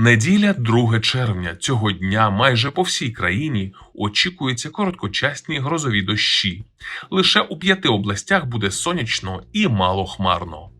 Неділя 2 червня цього дня майже по всій країні очікуються короткочасні грозові дощі. Лише у п'яти областях буде сонячно і малохмарно.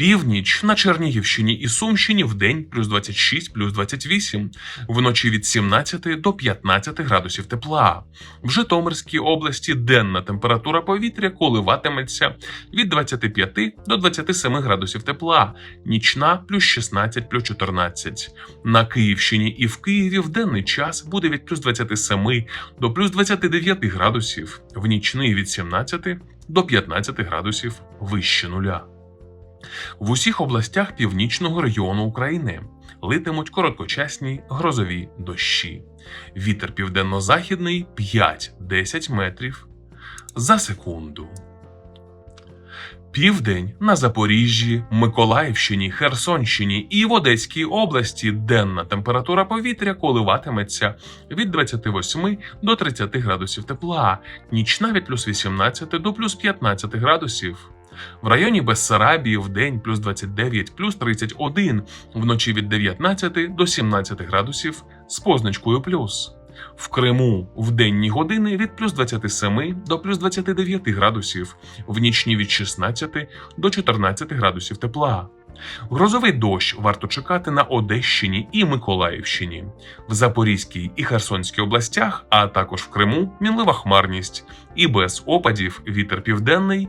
Північ на Чернігівщині і Сумщині в день плюс 26, плюс 28, вночі від 17 до 15 градусів тепла. В Житомирській області денна температура повітря коливатиметься від 25 до 27 градусів тепла, нічна плюс 16, плюс 14. На Київщині і в Києві в денний час буде від плюс 27 до плюс 29 градусів, в нічний від 17 до 15 градусів вище нуля. В усіх областях північного регіону України литимуть короткочасні грозові дощі. Вітер південно-західний 5-10 метрів за секунду. Південь на Запоріжжі, Миколаївщині, Херсонщині і в Одеській області денна температура повітря коливатиметься від 28 до 30 градусів тепла, нічна від плюс 18 до плюс 15 градусів. В районі Бессарабії в день плюс 29, плюс 31, вночі від 19 до 17 градусів з позначкою плюс. В Криму в денні години від плюс 27 до плюс 29 градусів, в нічні від 16 до 14 градусів тепла. Грозовий дощ варто чекати на Одещині і Миколаївщині, в Запорізькій і Херсонській областях, а також в Криму мінлива хмарність і без опадів вітер південний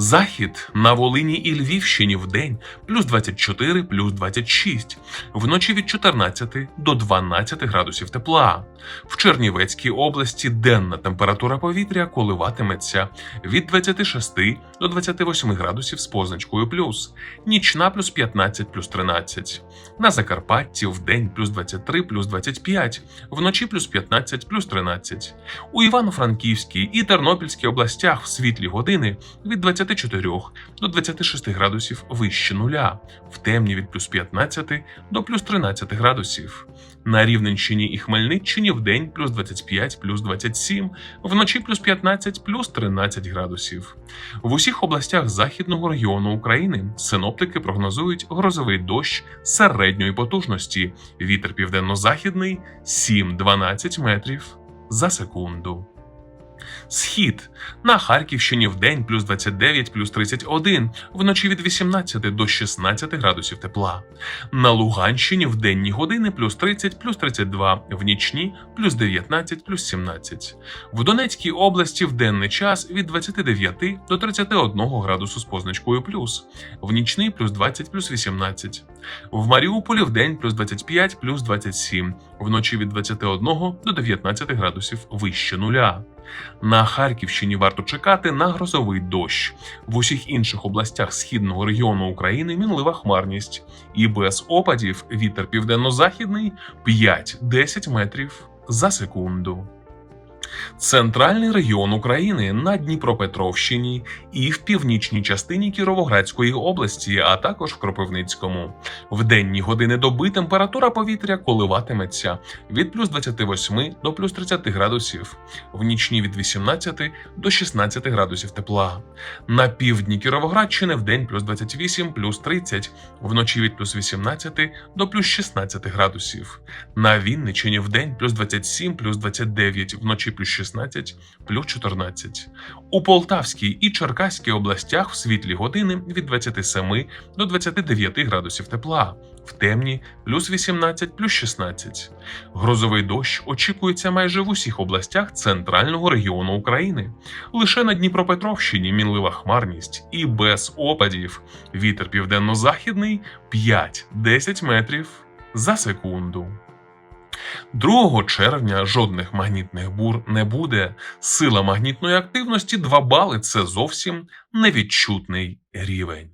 Захід на Волині і Львівщині в день плюс 24, плюс 26, вночі від 14 до 12 градусів тепла. В Чернівецькій області денна температура повітря коливатиметься від 26 до 28 градусів з позначкою плюс, нічна плюс 15, плюс 13. На Закарпатті в день плюс 23, плюс 25, вночі плюс 15, плюс 13. У Івано-Франківській і Тернопільській областях в світлі години від 24 до 26 градусів вище нуля, в темні від плюс 15 до плюс 13 градусів. На Рівненщині і Хмельниччині в день плюс 25, плюс 27, вночі плюс 15, плюс 13 градусів. В усіх областях західного регіону України синоптики прогнозують грозовий дощ середньої потужності, вітер південно-західний 7-12 метрів за секунду. Схід на Харківщині в день плюс 29, плюс 31, вночі від 18 до 16 градусів тепла. На Луганщині в денні години плюс 30, плюс 32, в нічні плюс 19, плюс 17. В Донецькій області в денний час від 29 до 31 градусу з позначкою плюс, в нічний плюс 20, плюс 18. В Маріуполі в день плюс 25, плюс 27, вночі від 21 до 19 градусів вище нуля. На Харківщині варто чекати на грозовий дощ. В усіх інших областях східного регіону України мінлива хмарність. І без опадів вітер південно-західний 5-10 метрів за секунду. Центральний регіон України на Дніпропетровщині і в північній частині Кіровоградської області, а також в Кропивницькому. В денні години доби температура повітря коливатиметься від плюс 28 до плюс 30 градусів, в нічні від 18 до 16 градусів тепла. На півдні Кіровоградщини в день плюс 28, плюс 30, вночі від плюс 18 до плюс 16 градусів. На Вінниччині в день плюс 27, плюс 29, вночі плюс 16, плюс 14. У Полтавській і Черкаській областях в світлі години від 27 до 29 градусів тепла, в темні плюс 18, плюс 16. Грозовий дощ очікується майже в усіх областях центрального регіону України. Лише на Дніпропетровщині мінлива хмарність і без опадів. Вітер південно-західний 5-10 метрів за секунду. 2 червня жодних магнітних бур не буде. Сила магнітної активності 2 бали це зовсім невідчутний рівень.